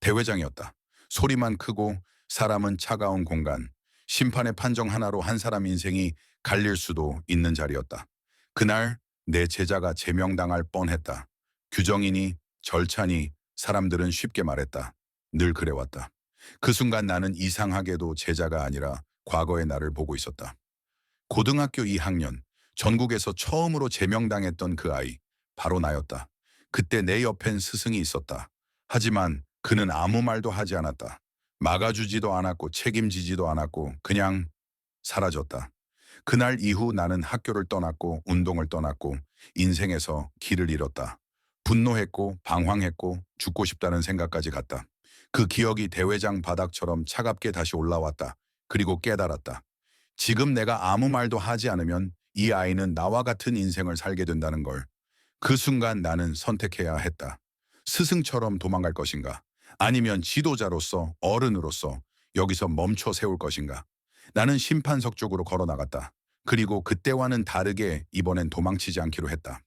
대회장이었다. 소리만 크고 사람은 차가운 공간. 심판의 판정 하나로 한 사람 인생이 갈릴 수도 있는 자리였다. 그날 내 제자가 제명당할 뻔했다. 규정이니 절차니 사람들은 쉽게 말했다. 늘 그래왔다. 그 순간 나는 이상하게도 제자가 아니라 과거의 나를 보고 있었다. 고등학교 2학년, 전국에서 처음으로 제명당했던 그 아이, 바로 나였다. 그때 내 옆엔 스승이 있었다. 하지만 그는 아무 말도 하지 않았다. 막아주지도 않았고 책임지지도 않았고 그냥 사라졌다. 그날 이후 나는 학교를 떠났고 운동을 떠났고 인생에서 길을 잃었다. 분노했고 방황했고 죽고 싶다는 생각까지 갔다. 그 기억이 대회장 바닥처럼 차갑게 다시 올라왔다. 그리고 깨달았다. 지금 내가 아무 말도 하지 않으면 이 아이는 나와 같은 인생을 살게 된다는 걸. 그 순간 나는 선택해야 했다. 스승처럼 도망갈 것인가? 아니면 지도자로서 어른으로서 여기서 멈춰 세울 것인가? 나는 심판석 쪽으로 걸어 나갔다. 그리고 그때와는 다르게 이번엔 도망치지 않기로 했다.